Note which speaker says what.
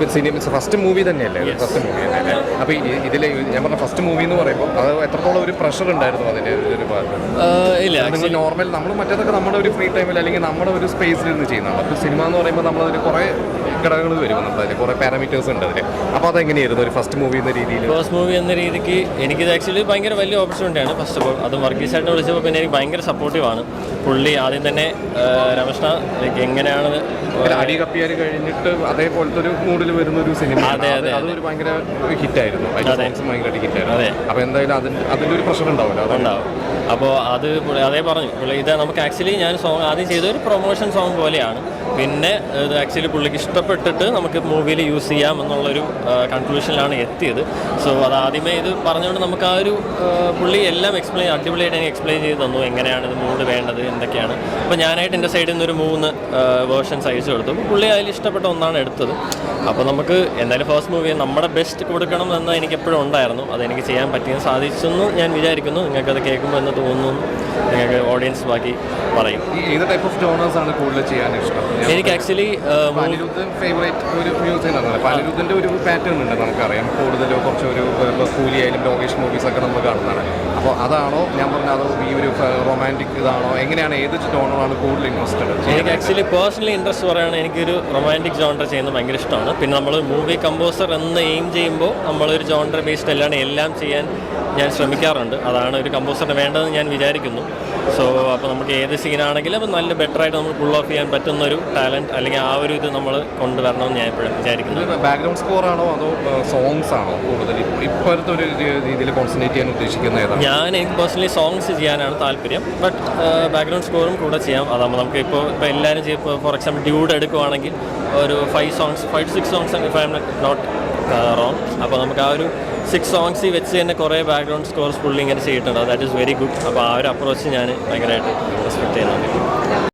Speaker 1: ഇപ്പൊ cinema first movie തന്നെയല്ലേ? First movie തന്നെയല്ലേ? അപ്പൊ ഇതിൽ ഞാൻ പറഞ്ഞ ഫസ്റ്റ് മൂവി എന്ന് പറയുമ്പോൾ അത് എത്രത്തോളം ഒരു പ്രഷർ ഉണ്ടായിരുന്നു അതിന്റെ ഒരു
Speaker 2: ഇല്ല
Speaker 1: നിങ്ങൾ നോർമൽ നമ്മൾ മറ്റേതൊക്കെ നമ്മുടെ ഒരു ഫ്രീ ടൈമിൽ അല്ലെങ്കിൽ നമ്മുടെ ഒരു സ്പേസിൽ നിന്ന് ചെയ്യുന്നതാണ്. അപ്പോൾ സിനിമ എന്ന് പറയുമ്പോൾ നമ്മളതിൽ കുറേ ഘടകങ്ങൾ വരും അതിൽ കുറേ പാരാമീറ്റേഴ്സ് ഉണ്ട് അതിൽ അപ്പോൾ അതെങ്ങനെയായിരുന്നു ഒരു ഫസ്റ്റ് മൂവി എന്ന രീതിയിൽ
Speaker 2: ഫസ്റ്റ് മൂവി എന്ന രീതിക്ക് എനിക്കിത് ആക്ച്വലി ഭയങ്കര വലിയ ഓപ്പർച്യൂണിറ്റിയാണ് ഫസ്റ്റ് ഓഫ് ഓൾ അത് വർഗീസ് ചേട്ടനെ വിളിച്ചപ്പോൾ പിന്നെ എനിക്ക് ഭയങ്കര സപ്പോർട്ടീവാണ് പുള്ളി ആദ്യം തന്നെ രമേഷ്ണ ലൈക്ക് എങ്ങനെയാണ്
Speaker 1: അടി കപ്പിയാൽ കഴിഞ്ഞിട്ട് അതേപോലത്തെ ഒരു മൂഡിൽ വരുന്ന ഒരു സിനിമ.
Speaker 2: അതെ, അതെ,
Speaker 1: അതൊരു ഭയങ്കര ഹിറ്റായിരുന്നു. സോങ്സ് ഹിറ്റായിരുന്നു. അപ്പോൾ എന്തായാലും അതിന്റെ അതിന്റെ ഒരു പ്രശ്നം ഉണ്ടാവില്ല.
Speaker 2: അതുണ്ടാവും അപ്പോൾ അത് അതേ പറഞ്ഞു. ഇത് നമുക്ക് ആക്ച്വലി ഞാൻ സോങ് ആദ്യം ചെയ്ത ഒരു പ്രൊമോഷൻ സോങ് പോലെയാണ്. പിന്നെ ഇത് ആക്ച്വലി പുള്ളിക്ക് ഇഷ്ടപ്പെട്ടിട്ട് നമുക്ക് മൂവിയിൽ യൂസ് ചെയ്യാം എന്നുള്ളൊരു കൺക്ലൂഷനിലാണ് എത്തിയത്. സോ അത് ആദ്യമേ ഇത് പറഞ്ഞുകൊണ്ട് നമുക്ക് ആ ഒരു പുള്ളി എല്ലാം എക്സ്പ്ലെയിൻ അടിപൊളിയായിട്ട് എനിക്ക് എക്സ്പ്ലെയിൻ ചെയ്ത് തന്നു. എങ്ങനെയാണ് ഇത് മൂഡ് വേണ്ടത് എന്തൊക്കെയാണ്. അപ്പോൾ ഞാനായിട്ട് എന്റെ സൈഡിൽ നിന്ന് ഒരു മൂന്ന് വേർഷൻസ് അയച്ചു കൊടുത്തു. പുള്ളി അതിൽ ഇഷ്ടപ്പെട്ട ഒന്നാണ് എടുത്തത്. അപ്പോൾ നമുക്ക് എന്തായാലും ഫസ്റ്റ് മൂവി നമ്മുടെ ബെസ്റ്റ് കൊടുക്കണം എന്ന് എനിക്ക് എപ്പോഴും ഉണ്ടായിരുന്നു അതെനിക്ക് ചെയ്യാൻ പറ്റിയെന്ന് സാധിച്ചെന്ന് ഞാൻ വിചാരിക്കുന്നു. നിങ്ങൾക്കത് കേൾക്കുമ്പോൾ എന്ന് തോന്നുന്നു നിങ്ങൾക്ക് ഓഡിയൻസ് ബാക്കി പറയും.
Speaker 1: ഏത് ടൈപ്പ് ഓഫ് ജോണേഴ്സ് ആണ് കൂടുതൽ ചെയ്യാൻ ഇഷ്ടം?
Speaker 2: എനിക്ക് ആക്ച്വലി
Speaker 1: ഫേവറേറ്റ് ഒരു മ്യൂസിക് ഒരു പാറ്റേൺ ഉണ്ട് നമുക്കറിയാം. കൂടുതൽ കുറച്ച് ഒരു ഇപ്പോൾ കൂലി ആയാലും ലോകേഷ് മൂവീസൊക്കെ നമ്മൾ കാണുന്നതാണ്. അപ്പോൾ അതാണോ ഞാൻ പറഞ്ഞ അതോ ഈ ഒരു റൊമാന്റിക് ഇതാണോ? എങ്ങനെയാണ്? ഏത് ജോണറാണ് കൂടുതൽ ഇൻട്രസ്റ്റഡ്
Speaker 2: എനിക്ക് ആക്ച്വലി പേഴ്സണലി ഇൻട്രസ്റ്റ് പറയുകയാണെങ്കിൽ എനിക്കൊരു റൊമാന്റിക് ജോണ്ടർ ചെയ്യുന്നത് ഭയങ്കര ഇഷ്ടമാണ്. പിന്നെ നമ്മൾ മൂവി കമ്പോസർ എന്ന് എയിം ചെയ്യുമ്പോൾ നമ്മളൊരു ജോണ്ടർ ബേസ്ഡ് അല്ലാണ്ട് എല്ലാം ചെയ്യാൻ ഞാൻ ശ്രമിക്കാറുണ്ട്. അതാണ് ഒരു കമ്പോസറിന് വേണ്ടതെന്ന് ഞാൻ വിചാരിക്കുന്നു. സോ അപ്പോൾ നമുക്ക് ഏത് സീനാണെങ്കിലും അത് നല്ല ബെറ്ററായിട്ട് നമുക്ക് പുൾ ഓഫ് ചെയ്യാൻ പറ്റുന്ന ഒരു ടാലന്റ് അല്ലെങ്കിൽ ആ ഒരു ഇത് നമ്മൾ കൊണ്ടുവരണമെന്ന് ഞാൻ എപ്പോഴും വിചാരിക്കുന്നു.
Speaker 1: ബാക്ക്ഗ്രൗണ്ട് സ്കോർ ആണോ അതോ സോങ്സ് ആണോ കൂടുതൽ? ഇപ്പ- ഇപ്പോഴത്തെ ഒരു രീതിയിൽ കോൺസെൻട്രേറ്റ് ചെയ്യാൻ ഉദ്ദേശിക്കുന്ന ഏതാണ്?
Speaker 2: ഞാൻ എനിക്ക് പേഴ്സണലി സോങ്സ് ചെയ്യാനാണ് താല്പര്യം. ബട്ട് ബാക്ക്ഗ്രൗണ്ട് സ്കോറും കൂടെ ചെയ്യാം. അതാകുമ്പോൾ നമുക്ക് ഇപ്പോൾ ഇപ്പോൾ എല്ലാവരും ഇപ്പോൾ ഫോർ എക്സാമ്പിൾ ഡ്യൂഡ് എടുക്കുവാണെങ്കിൽ ഒരു five songs five six songs five I'm not wrong അപ്പോൾ നമുക്ക് ആ ഒരു സിക്സ് സോങ്സ് വെച്ച് തന്നെ കുറേ ബാക്ക്ഗ്രൗണ്ട് സ്കോർസ് പുള്ളി ഇങ്ങനെ ചെയ്തിട്ടുണ്ട്. ദാറ്റ് ഈസ് വെരി ഗുഡ് അപ്പോൾ ആ ഒരു അപ്രോച്ച് ഞാൻ ഭയങ്കരമായിട്ട് റെസ്പെക്ട് ചെയ്യുന്നുണ്ട്.